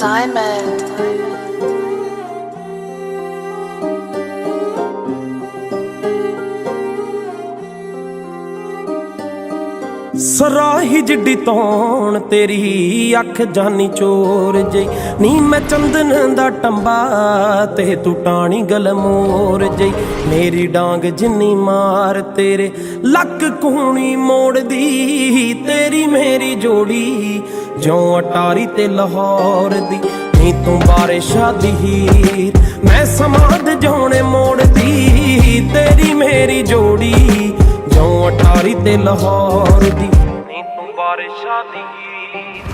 Diamond. ਸਰਾਹੀ ਜਿੱਡੀ ਤੌਣ ਤੇਰੀ, ਅੱਖ ਜਾਨੀ ਚੋਰ ਜਈ ਨੀ ਮੈਂ ਚੰਦਨ ਦਾ ਟੰਬਾ ਤੇ ਤੂੰ ਟਾਣੀ ਗਲਮੋਰ ਜਈ ਮੇਰੀ ਡਾਂਗ ਜਿੰਨੀ ਮਾਰ ਤੇਰੇ, ਲੱਕ ਕੂਣੀ ਮੋੜਦੀ। ਤੇਰੀ ਮੇਰੀ ਜੋੜੀ ਜਿਉਂ ਅਟਾਰੀ ਤੇ ਲਾਹੌਰ ਦੀ, ਨੀ ਤੂੰ ਬਾਰਿਸ਼ਾਂ ਦੀ ਹੀਰ। ਮੈਂ ਸਮਾਦ ਜਾਉਣੇ ਮੋੜਦੀ, ਤੇਰੀ ਮੇਰੀ ਜੋੜੀ। ਜਿਉਂ ਅਟਾਰੀ ਤੇ ਲਾਹੌਰ ਦੀ, ਨੀ ਤੂੰ ਬਾਰਿਸ਼ਾਂ ਦੀ ਹੀਰ।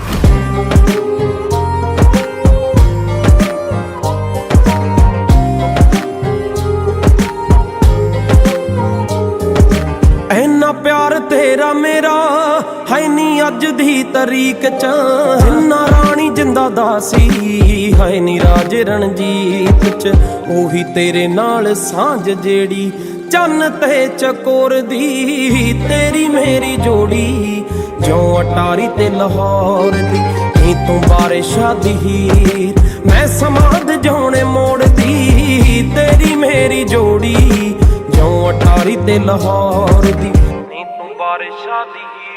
ਪਿਆਰ ਤੇਰਾ ਮੇਰਾ ਅੱਜ ਦੀ ਤਰੀਕ ਚ ਜਿੰਨਾ ਰਾਣੀ ਜਿੰਦਾ ਦਾਸੀ ਹੈ ਨੀ ਰਾਜ ਰਣਜੀਤ ਚ, ਉਹੀ ਤੇਰੇ ਨਾਲ ਸਾਂਝ ਜਿਹੜੀ ਚੰਨ ਤੇ ਚਕੋਰ ਦੀ, ਤੇਰੀ ਮੇਰੀ ਜੋੜੀ ਜਿਉਂ ਅਟਾਰੀ ਤੇ ਲਾਹੌਰ ਦੀ, ਨੀ ਤੂੰ ਬਾਰੇ ਸ਼ਾਦੀ ਹੀਰ, ਮੈਂ ਸਮਾਦ ਜਾਉਣੇ ਮੋੜਦੀ ਤੇਰੀ ਮੇਰੀ ਜੋੜੀ ਜਿਉਂ ਅਟਾਰੀ ਤੇ ਲਾਹੌਰ ਦੀ, ਨੀ ਤੂੰ ਬਾਰੇ ਸ਼ਾਦੀ ਹੀਰ।